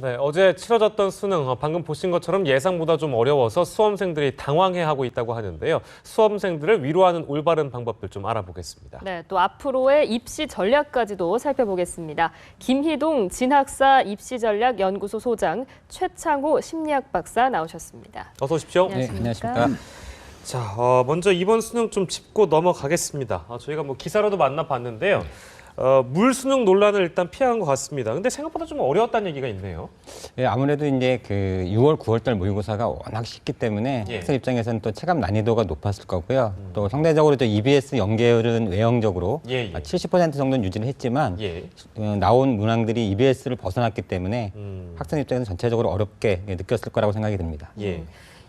네, 어제 치러졌던 수능 어, 방금 보신 것처럼 예상보다 좀 어려워서 수험생들이 당황해하고 있다고 하는데요. 수험생들을 위로하는 올바른 방법들 좀 알아보겠습니다. 네, 또 앞으로의 입시 전략까지도 살펴보겠습니다. 김희동 진학사 입시전략연구소 소장 최창호 심리학 박사 나오셨습니다. 어서 오십시오. 네. 안녕하십니까. 자, 어, 먼저 이번 수능 좀 짚고 넘어가겠습니다. 어, 저희가 뭐 기사로도 만나봤는데요. 어, 물 수능 논란을 일단 피한 것 같습니다. 근데 생각보다 좀 어려웠다는 얘기가 있네요. 예, 아무래도 이제 그 6월, 9월 달 모의고사가 워낙 쉽기 때문에 예. 학생 입장에서는 또 체감 난이도가 높았을 거고요. 또 상대적으로 저 EBS 연계율은 외형적으로 예, 예. 아, 70% 정도는 유지를 했지만 예. 어, 나온 문항들이 EBS를 벗어났기 때문에 음, 학생 입장에서 전체적으로 어렵게 예, 느꼈을 거라고 생각이 듭니다. 예.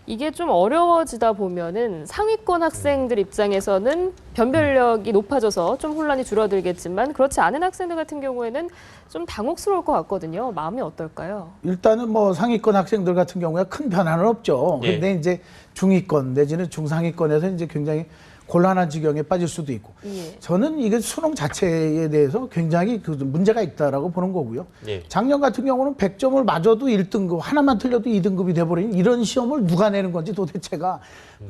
이게 좀 어려워지다 보면은 상위권 학생들 입장에서는 변별력이 높아져서 좀 혼란이 줄어들겠지만 그렇지 않은 학생들 같은 경우에는 좀 당혹스러울 것 같거든요. 마음이 어떨까요? 일단은 뭐 상위권 학생들 같은 경우에 큰 변화는 없죠. 예. 근데 이제 중위권 내지는 중상위권에서 이제 굉장히 곤란한 지경에 빠질 수도 있고. 예. 저는 이게 수능 자체에 대해서 굉장히 그 문제가 있다라고 보는 거고요. 예. 작년 같은 경우는 100점을 맞아도 1등급, 하나만 틀려도 2등급이 돼버린 이런 시험을 누가 내는 건지 도대체가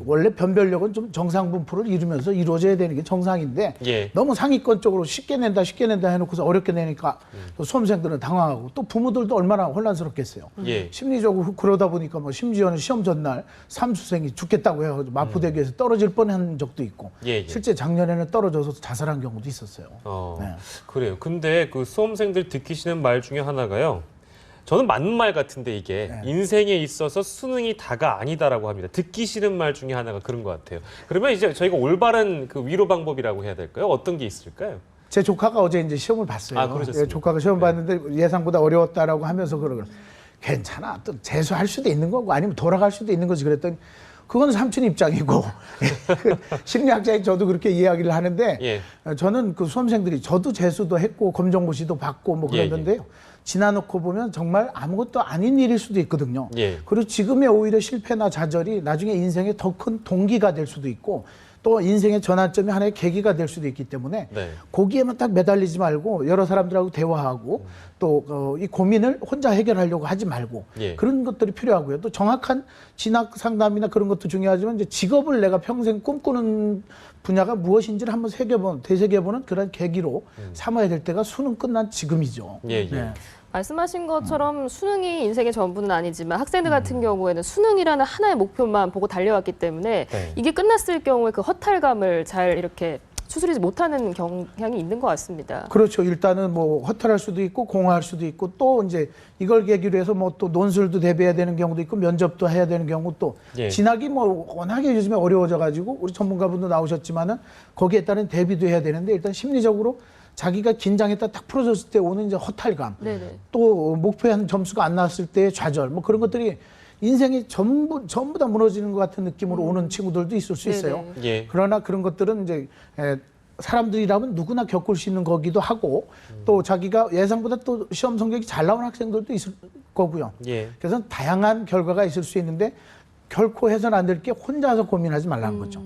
원래 변별력은 좀 정상 분포를 이루면서 이루어져야 되는 게 정상인데 예. 너무 상위권 쪽으로 쉽게 낸다, 쉽게 낸다 해놓고서 어렵게 내니까 또 수험생들은 당황하고 또 부모들도 얼마나 혼란스럽겠어요. 예. 심리적으로 그러다 보니까 뭐 심지어는 시험 전날 삼수생이 죽겠다고 해가지고 마포대교에서 떨어질 뻔한 적도 있고 예, 예. 실제 작년에는 떨어져서 자살한 경우도 있었어요. 어, 네. 그래요. 근데 그 수험생들 듣기 싫은 말 중에 하나가요. 저는 맞는 말 같은데 이게 네. 인생에 있어서 수능이 다가 아니다라고 합니다. 듣기 싫은 말 중에 하나가 그런 것 같아요. 그러면 이제 저희가 올바른 그 위로 방법이라고 해야 될까요? 어떤 게 있을까요? 제 조카가 어제 이제 시험을 봤어요. 아, 그러셨습니까? 예, 조카가 시험 봤는데 예상보다 어려웠다라고 하면서 그러고 괜찮아. 또 재수할 수도 있는 거고 아니면 돌아갈 수도 있는 거지 그랬더니 그건 삼촌 입장이고 그 심리학자인 저도 그렇게 이야기를 하는데 예. 어, 저는 그 수험생들이 저도 재수도 했고 검정고시도 받고 뭐 예, 그랬는데요. 지나놓고 보면 정말 아무것도 아닌 일일 수도 있거든요. 예. 그리고 지금의 오히려 실패나 좌절이 나중에 인생의 더 큰 동기가 될 수도 있고 또 인생의 전환점이 하나의 계기가 될 수도 있기 때문에 네. 거기에만 딱 매달리지 말고 여러 사람들하고 대화하고 또이 고민을 혼자 해결하려고 하지 말고 예. 그런 것들이 필요하고요. 또 정확한 진학 상담이나 그런 것도 중요하지만 이제 직업을 내가 평생 꿈꾸는 분야가 무엇인지를 한번 새겨본 되새겨보는 그런 계기로 삼아야 될 때가 수능 끝난 지금이죠. 음. 예, 예. 네. 말씀하신 것처럼 수능이 인생의 전부는 아니지만 학생들 같은 경우에는 수능이라는 하나의 목표만 보고 달려왔기 때문에 네. 이게 끝났을 경우에 그 허탈감을 잘 이렇게 추스리지 못하는 경향이 있는 것 같습니다. 그렇죠. 일단은 뭐 허탈할 수도 있고 공허할 수도 있고 또 이제 이걸 계기로 해서 뭐 또 논술도 대비해야 되는 경우도 있고 면접도 해야 되는 경우 또 예. 진학이 뭐 워낙에 요즘에 어려워져 가지고 우리 전문가분도 나오셨지만은 거기에 따른 대비도 해야 되는데 일단 심리적으로 자기가 긴장했다 딱 풀어졌을 때 오는 이제 허탈감 네네. 또 목표한 점수가 안 나왔을 때의 좌절 뭐 그런 것들이 인생이 전부 전부 다 무너지는 것 같은 느낌으로 오는 친구들도 있을 수 있어요. 네네. 예. 그러나 그런 것들은 이제 에, 사람들이라면 누구나 겪을 수 있는 거기도 하고 또 자기가 예상보다 또 시험 성적이 잘 나온 학생들도 있을 거고요. 예. 그래서 다양한 결과가 있을 수 있는데 결코 해서는 안 될 게 혼자서 고민하지 말라는 거죠.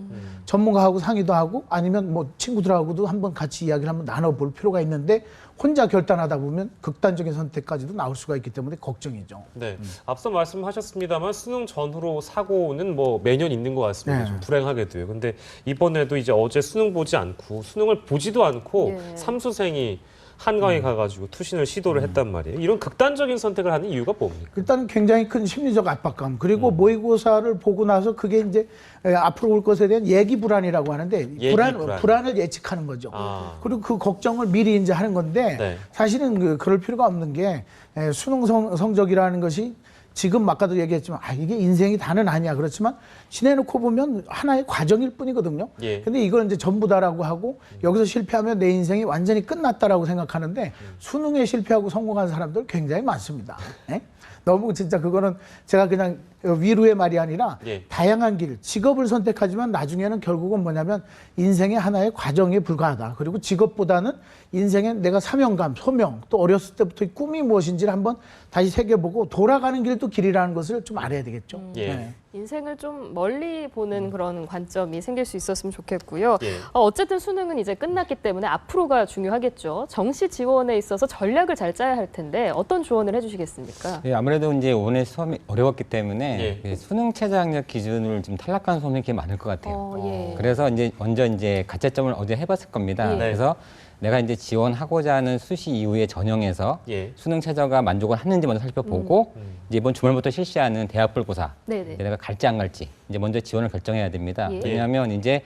전문가하고 상의도 하고 아니면 뭐 친구들하고도 한번 같이 이야기를 한번 나눠볼 필요가 있는데 혼자 결단하다 보면 극단적인 선택까지도 나올 수가 있기 때문에 걱정이죠. 네. 앞서 말씀하셨습니다만 수능 전후로 사고는 뭐 매년 있는 것 같습니다. 네. 좀 불행하게도요. 근데 이번에도 이제 어제 수능 보지 않고 수능을 보지도 않고 예. 삼수생이 한강에 가가지고 투신을 시도를 했단 말이에요. 이런 극단적인 선택을 하는 이유가 뭡니까? 일단은 굉장히 큰 심리적 압박감 그리고 음. 모의고사를 보고 나서 그게 이제 에, 앞으로 올 것에 대한 예기 불안이라고 하는데 예기 불안 불안. 불안을 예측하는 거죠. 아. 그리고 그 걱정을 미리 이제 하는 건데 네. 사실은 그, 그럴 필요가 없는 게 에, 수능 성, 성적이라는 것이 지금 아까도 얘기했지만 아 이게 인생이 다는 아니야 그렇지만 지내놓고 보면 하나의 과정일 뿐이거든요. 예. 근데 이걸 이제 전부다라고 하고 여기서 실패하면 내 인생이 완전히 끝났다라고 생각하는데 수능에 실패하고 성공한 사람들 굉장히 많습니다. 예? 너무 진짜 그거는 제가 그냥 위로의 말이 아니라 예. 다양한 길, 직업을 선택하지만 나중에는 결국은 뭐냐면 인생의 하나의 과정에 불과하다. 그리고 직업보다는 인생의 내가 사명감, 소명, 또 어렸을 때부터 의 꿈이 무엇인지를 한번 다시 새겨보고 돌아가는 길도 길이라는 것을 좀 알아야 되겠죠. 예. 네. 인생을 좀 멀리 보는 그런 관점이 생길 수 있었으면 좋겠고요. 예. 어, 어쨌든 수능은 이제 끝났기 때문에 앞으로가 중요하겠죠. 정시 지원에 있어서 전략을 잘 짜야 할 텐데 어떤 조언을 해주시겠습니까? 예, 아무래도 이제 오늘 수험이 어려웠기 때문에 예. 그 수능 최저 학력 기준을 좀 탈락한 수험이 꽤 많을 것 같아요. 어, 예. 그래서 이제 먼저 이제 가채점을 어제 해봤을 겁니다. 예. 그래서 내가 이제 지원하고자 하는 수시 이후에 전형에서 예. 수능 최저가 만족을 하는지 먼저 살펴보고 음. 이제 이번 주말부터 실시하는 대학불고사 네네. 이제 내가 갈지 안 갈지 이제 먼저 지원을 결정해야 됩니다. 예. 왜냐하면 이제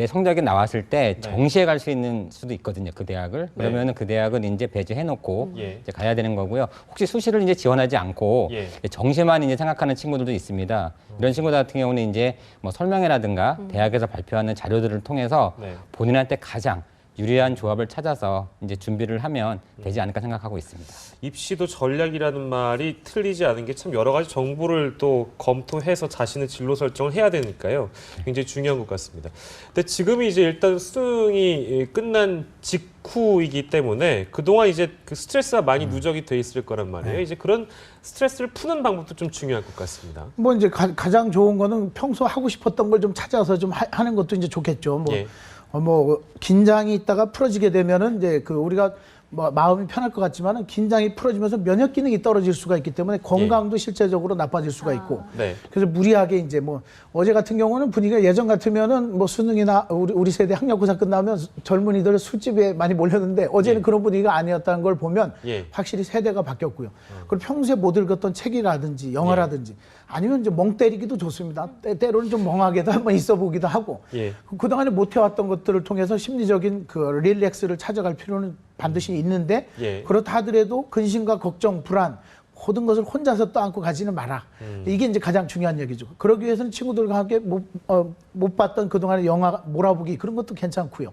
내 성적이 나왔을 때 네. 정시에 갈 수 있는 수도 있거든요. 그 대학을 그러면은 그 대학은 이제 배제해놓고 예. 이제 가야 되는 거고요. 혹시 수시를 이제 지원하지 않고 예. 정시만 이제 생각하는 친구들도 있습니다. 이런 친구들 같은 경우는 이제 뭐 설명회라든가 대학에서 발표하는 자료들을 통해서 네. 본인한테 가장 유리한 조합을 찾아서 이제 준비를 하면 되지 않을까 생각하고 있습니다. 입시도 전략이라는 말이 틀리지 않은 게 참 여러 가지 정보를 또 검토해서 자신의 진로 설정을 해야 되니까요. 굉장히 중요한 것 같습니다. 근데 지금이 이제 일단 수능이 끝난 직후이기 때문에 그동안 이제 그 스트레스가 많이 누적이 돼 있을 거란 말이에요. 이제 그런 스트레스를 푸는 방법도 좀 중요할 것 같습니다. 뭐 이제 가, 장 좋은 거는 평소 하고 싶었던 걸 좀 찾아서 좀 하, 는 것도 이제 좋겠죠. 뭐, 예. 어, 뭐 긴장이 있다가 풀어지게 되면은 이제 그 우리가 뭐 마음이 편할 것 같지만은 긴장이 풀어지면서 면역 기능이 떨어질 수가 있기 때문에 건강도 실제적으로 나빠질 수가 있고 네. 그래서 무리하게 이제 뭐 어제 같은 경우는 분위기가 예전 같으면은 뭐 수능이나 우리, 우리 세대 학력고사 끝나면 젊은이들 술집에 많이 몰렸는데 어제는 예. 그런 분위기가 아니었다는 걸 보면 예. 확실히 세대가 바뀌었고요. 그리고 평소에 못 읽었던 책이라든지 영화라든지 아니면 이제 멍 때리기도 좋습니다. 때, 때로는 좀 멍하게도 한번 있어 보기도 하고 예. 그- 그동안에 못 해왔던 것들을 통해서 심리적인 그 릴렉스를 찾아갈 필요는 반드시 있는데 예. 그렇다 하더라도 근심과 걱정, 불안 모든 것을 혼자서 떠안고 가지는 마라. 음. 이게 이제 가장 중요한 얘기죠. 그러기 위해서는 친구들과 함께 못, 어, 못 봤던 그동안의 영화 몰아보기 그런 것도 괜찮고요.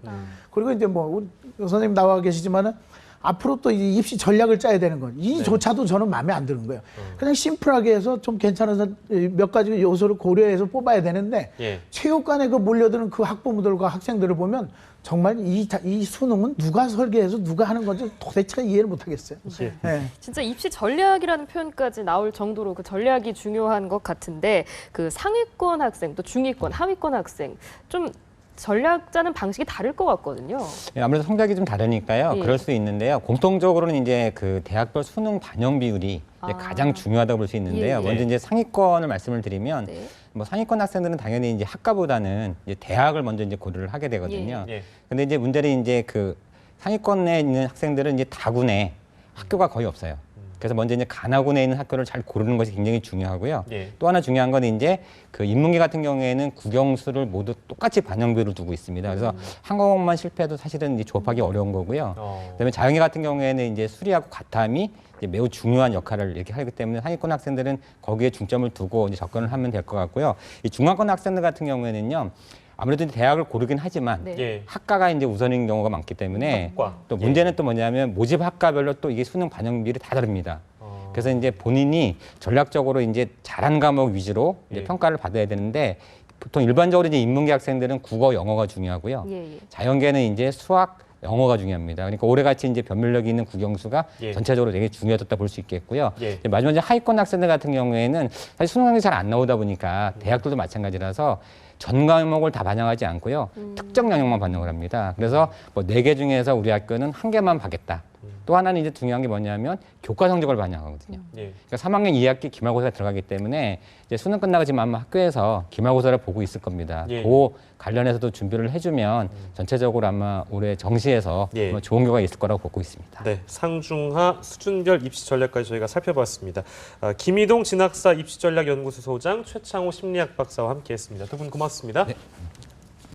그리고 이제 뭐 선생님 나와 계시지만은 앞으로 또 이 입시 전략을 짜야 되는 건 이조차도 저는 마음에 안 드는 거예요. 그냥 심플하게 해서 좀 괜찮은 선- 몇 가지 요소를 고려해서 뽑아야 되는데 예. 체육관에 그 몰려드는 그 학부모들과 학생들을 보면 정말 이, 자- 이 수능은 누가 설계해서 누가 하는 건지 도대체 이해를 못 하겠어요. 예. 예. 진짜 입시 전략이라는 표현까지 나올 정도로 그 전략이 중요한 것 같은데 그 상위권 학생 또 중위권 하위권 학생 좀 전략 짜는 방식이 다를 것 같거든요. 예, 아무래도 성적이 좀 다르니까요. 예. 그럴 수 있는데요. 공통적으로는 이제 그 대학별 수능 반영 비율이 이제 아. 가장 중요하다고 볼 수 있는데요. 예, 예. 먼저 이제 상위권을 말씀을 드리면 네. 뭐 상위권 학생들은 당연히 이제 학과보다는 이제 대학을 먼저 이제 고려를 하게 되거든요. 예. 근데 이제 문제는 이제 그 상위권에 있는 학생들은 이제 다군에 학교가 거의 없어요. 그래서 먼저 이제 가나군에 있는 학교를 잘 고르는 것이 굉장히 중요하고요. 예. 또 하나 중요한 건 이제 그 인문계 같은 경우에는 국영수를 모두 똑같이 반영비를 두고 있습니다. 그래서 한 과목만 실패해도 사실은 이제 조합하기 어려운 거고요. 어. 그다음에 자연계 같은 경우에는 이제 수리하고 과탐이 이제 매우 중요한 역할을 이렇게 하기 때문에 상위권 학생들은 거기에 중점을 두고 이제 접근을 하면 될 것 같고요. 이 중간권 학생들 같은 경우에는요. 아무래도 대학을 고르긴 하지만 네. 예. 학과가 이제 우선인 경우가 많기 때문에 학과. 또 문제는 또 뭐냐면 모집 학과별로 또 이게 수능 반영 비율이 다 다릅니다. 어. 그래서 이제 본인이 전략적으로 이제 잘한 과목 위주로 이제 예. 평가를 받아야 되는데 보통 일반적으로 이제 인문계 학생들은 국어, 영어가 중요하고요. 예, 예. 자연계는 이제 수학, 영어가 중요합니다. 그러니까 올해같이 이제 변별력이 있는 국영수가 예. 전체적으로 되게 중요하다 볼 수 있겠고요. 예. 이제 마지막에 하위권 학생들 같은 경우에는 사실 수능이 잘 안 나오다 보니까 대학들도 마찬가지라서 전 과목을 다 반영하지 않고요. 특정 영역만 반영을 합니다. 그래서 뭐 네 개 중에서 우리 학교는 한 개만 받겠다. 또 하나는 이제 중요한 게 뭐냐면 교과 성적을 반영하거든요. 예. 그러니까 3학년 2학기 기말고사에 들어가기 때문에 이제 수능 끝나고 지금 아마 학교에서 기말고사를 보고 있을 겁니다. 예. 그 관련해서도 준비를 해주면 전체적으로 아마 올해 정시에서 예. 아마 좋은 결과가 있을 거라고 보고 있습니다. 네, 상중하 수준별 입시 전략까지 저희가 살펴봤습니다. 아, 김희동 진학사 입시전략연구소 소장 최창호 심리학 박사와 함께했습니다. 두 분 고맙습니다. 네,